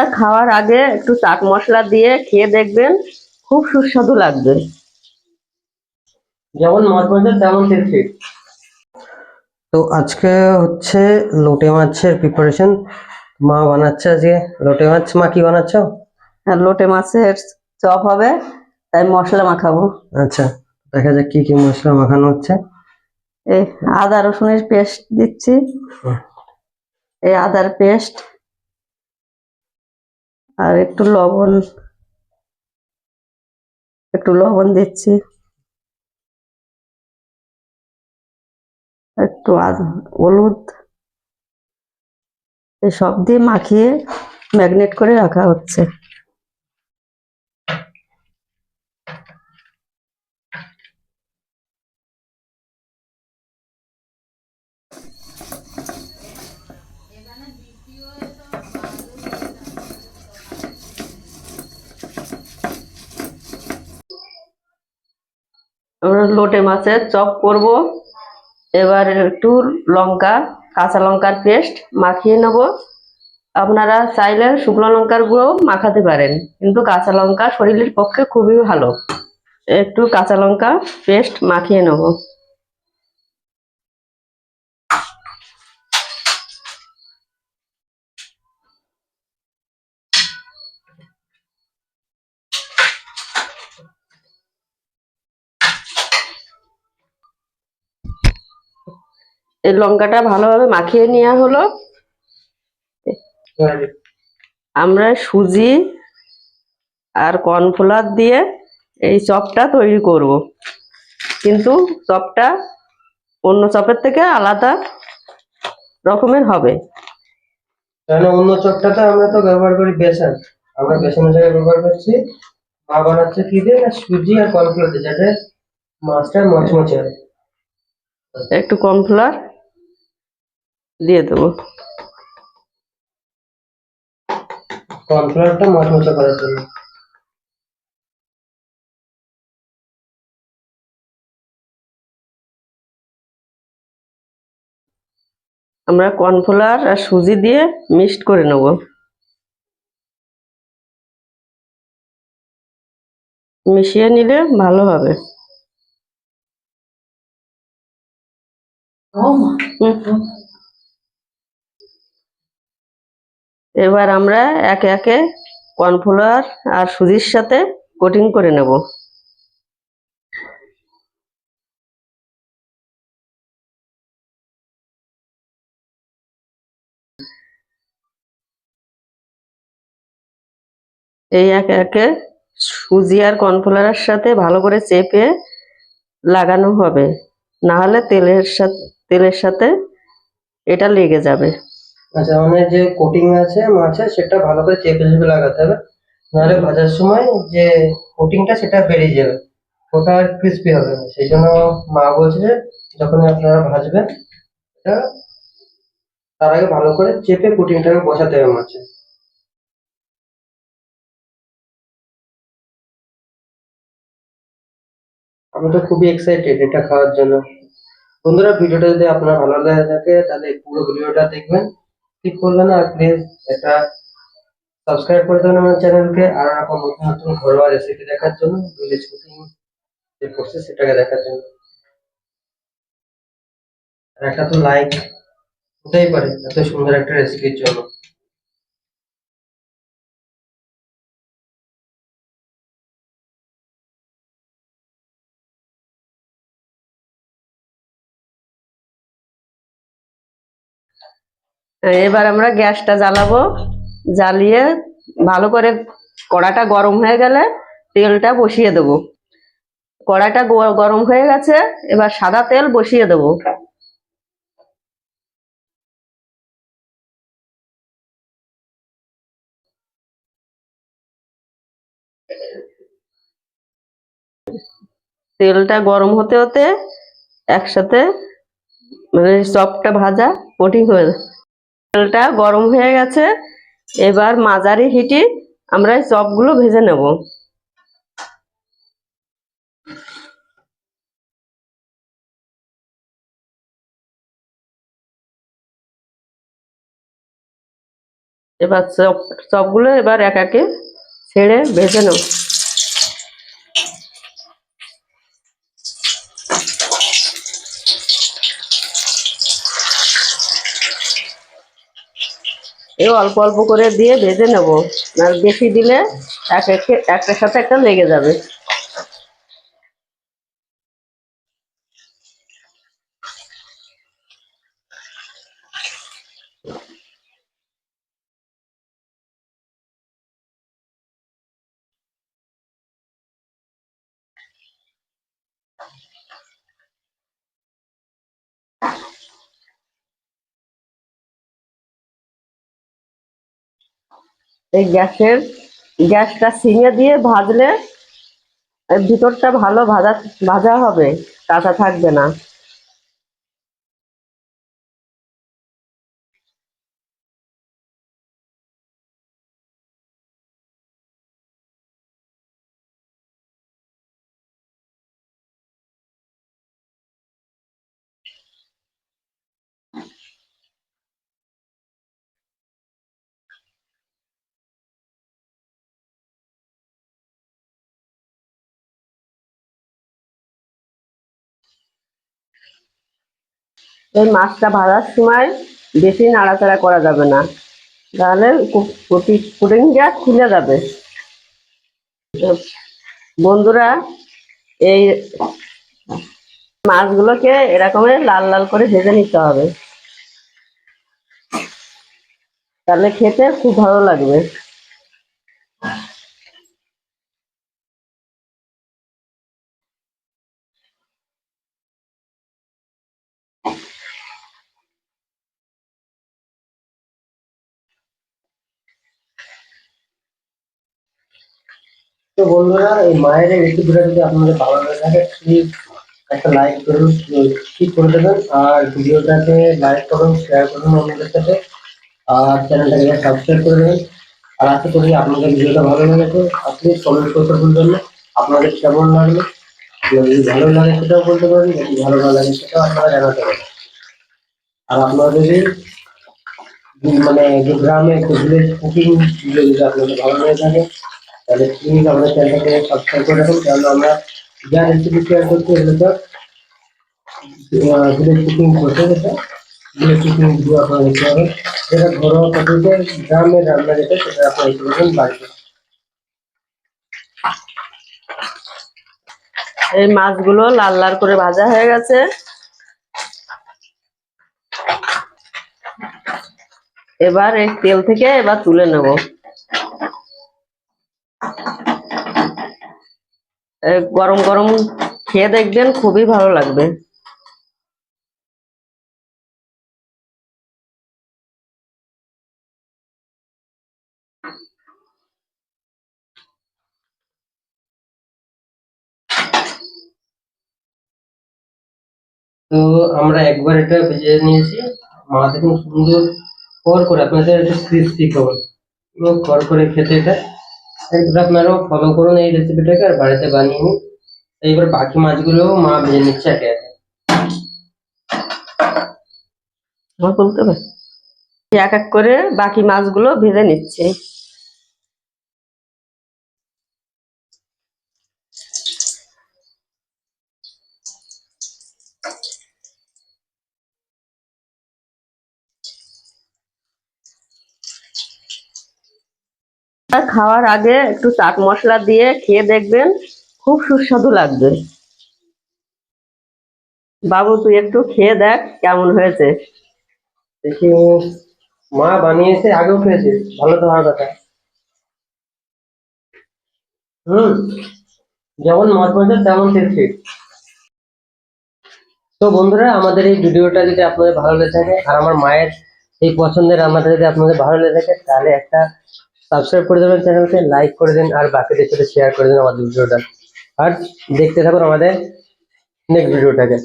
আর খাওয়ার আগে একটু চাট মশলা দিয়ে খেয়ে দেখবেন খুব সুস্বাদু লাগবে। যেমন মচমচে তেমন টেস্টি। তো আজকে হচ্ছে লোটে মাছের প্রিপারেশন মা বানাচ্ছে আজকে। লোটে মাছ মা কি বানাচ্ছ? আর লোটে মাছের চপ হবে তাই মশলা মাখাবো। আচ্ছা দেখা যাক কি কি মশলা মাখানো হচ্ছে। এই আদা রসুনের পেস্ট দিচ্ছি। এই আদার পেস্ট আর একটু লবণ একটু লবণ দিচ্ছি। একটু হলুদ, এসব সব দিয়ে মাখিয়ে ম্যাগনেট করে রাখা হচ্ছে। আমরা লোটে মাছের চপ করব। এবার একটু লঙ্কা, কাঁচা লঙ্কার পেস্ট মাখিয়ে নেব। আপনারা চাইলে শুকনো লঙ্কার গুঁড়ো মাখাতে পারেন, কিন্তু কাঁচা লঙ্কা শরীরের পক্ষে খুবই ভালো। একটু কাঁচা লঙ্কা পেস্ট মাখিয়ে নেব। এই লঙ্কাটা ভালোভাবে মাখিয়ে নেওয়া হলো। আমরা সুজি আর কর্নফ্লাওয়ার দিয়ে এই চপটা তৈরি করব। কিন্তু চপটা অন্য চপের থেকে আলাদা রকমের হবে। অন্য চপটাতে আমরা তো ব্যবহার করি বেসন। আমরা বেসনের জায়গায় ব্যবহার করছি। মা বানাচ্ছে কি দিয়ে? না সুজি আর কর্নফ্লোর দিয়ে যাতে মাছটা মচমচে হয়। একটু কর্নফ্লাওয়ার। দিয়ে দেবো। কর্নফ্লোরটা মচমচে করার জন্য। আমরা কর্নফ্লাওয়ার আর সুজি দিয়ে মিক্সড করে নেব। মিশিয়ে নিলে ভালো হবে। হুম। এবার আমরা একে একে কর্নফ্লাওয়ার আর সুজির সাথে কোটিং করে নেব। এই একে একে সুজি আর কর্নফ্লাওয়ারের সাথে ভালো করে চেপে লাগানো হবে। না হলে তেলের সাথে তেলের সাথে এটা লেগে যাবে। আচ্ছা মানে যে কোটিং আছে মাছের সেটা ভালো করে চেপে চেপে লাগাতে হবে। নাহলে ভাজার সময় যে কোটিংটা সেটা বেরিয়ে যাবে। ওটা আর ক্রিস্পি হবে না। সেই জন্য মা বলছে যে যখন আপনারা ভাজবেন, এটা তার আগে ভালো করে চেপে কোটিংটাকে বসাতে হবে মাছে। আমি তো খুবই এক্সাইটেড এটা খাওয়ার জন্য। বন্ধুরা, ভিডিওটা যদি আপনার ভালো লাগে থাকে, তাহলে পুরো ভিডিওটা দেখবেন। ঠিক করবেন আর প্লিজ এটা সাবস্ক্রাইব করে দেবেন আমার চ্যানেলকে আর এরকম নতুন নতুন ঘরোয়া রেসিপি দেখার জন্য ভিলেজ কুকিং যে করছে সেটাকে দেখার জন্য। আর একটা তো লাইক হতেই পারে, এত সুন্দর একটা রেসিপির জন্য। এবার আমরা গ্যাসটা জ্বালাবো। জ্বালিয়ে ভালো করে কড়াটা গরম হয়ে গেলে তেলটা বসিয়ে দেবো। কড়াটা গরম হয়ে গেছে, এবার সাদা তেল বসিয়ে দেবো। তেলটা গরম হতে হতে একসাথে মানে চপটা ভাজা কোটিং হয়ে তেলটা গরম হয়ে গেছে। এবার মাঝারি হিটে আমরা চপগুলো ভেজে নেব। এবার চপ, চপগুলো এবার এক একে ছেড়ে ভেজে নেব। এই অল্প অল্প করে দিয়ে ভেজে নেব। আর বেশি দিলে এক একটা সাথে একটা লেগে যাবে। এই গ্যাসের গ্যাসটা সিঙে দিয়ে ভাজলে ভিতরটা ভালো ভাজা ভাজা হবে কাঁচা থাকবে না। এই মাছটা ভাজার সময় বেশি নাড়াচাড়া করা যাবে না। তাহলে পুডিং গ্যাস খুলে যাবে। বন্ধুরা, এই মাছগুলোকে এরকমের লাল লাল করে ভেজে নিতে হবে। তাহলে খেতে খুব ভালো লাগবে। তো বন্ধুরা, এই মায়ের এই রেসিপিটা যদি আপনাদের ভালো লাগে থাকে প্লিজ একটা লাইক করুন ঠিক করে দেবেন, আর ভিডিওটাকে লাইক করুন শেয়ার করুন অন্যদের সাথে, আর চ্যানেলটাকে সাবস্ক্রাইব করে দেবেন। আর আশা করি আপনাদের ভিডিওটা ভালো লেগেছে। আপনি কমেন্ট করতে ভুলবেন না আপনাদের কেমন লাগল? যদি ভালো লাগে সেটাও বলতে পারেন, যদি ভালো না লাগে সেটাও আপনারা জানাতে পারেন। আর আপনাদের মানে গ্রামে কুকিং যদি আপনাদের ভালো লেগে থাকে তাহলে প্লিজ আমাদের চ্যানেলটাকে সাবস্ক্রাইব করে রাখুন, কারণ আমরা যা রেসিপি শেয়ার করছি এগুলো তো ভিলেজ কুকিং করতে গেছে ভিলেজ কুকিং ভিডিও আপনারা দেখতে পাবেন যেটা ঘরোয়া পদ্ধতিতে গ্রামের রান্না যেটা সেটা আপনারা দেখতে পাবেন বাড়িতে। এই মাছগুলো লাল লাল করে ভাজা হয়ে গেছে। এবার এই তেল থেকে এবার তুলে নেব এই গরম গরম খেয়ে দেখবেন, খুবই ভালো লাগবে। তো আমরা একবার এটা ভেজে নিয়েছি। মা দেখুন সুন্দর কর করে, আপনাদের একটু ক্রিস্পি খবর কর করে খেতে এটা। আপনারাও ফলো করুন এই রেসিপিটাকে আর বাড়িতে বানিয়ে নিন। এইবার বাকি মাছগুলো মা ভেজে নিচ্ছে একে একে। আমার বলতে হবে। এক এক করে বাকি মাছগুলো ভেজে নিচ্ছে। খাওয়ার আগে একটু চাট মশলা দিয়ে খেয়ে দেখবেন খুব সুস্বাদু লাগবে। বাবু, তুই একটু খেয়ে দেখ কেমন হয়েছে। মা বানিয়েছে, আগেও খেয়েছে। ভালো তো হওয়ার কথা। হুম যেমন মাছ ভাজা তেমন টেস্টি তো বন্ধুরা, আমাদের এই ভিডিওটা যদি আপনাদের ভালো লেগে থাকে, আর আমার মায়ের এই পছন্দের রান্নাটা যদি আপনাদের ভালো লেগে থাকে, তাহলে একটা সাবস্ক্রাইব করে দেবেন চ্যানেলকে লাইক করে দিন, আর বাকিদের সাথে শেয়ার করে দিন আমাদের ভিডিওটা আর দেখতে থাকুন আমাদের নেক্সট ভিডিওটাকে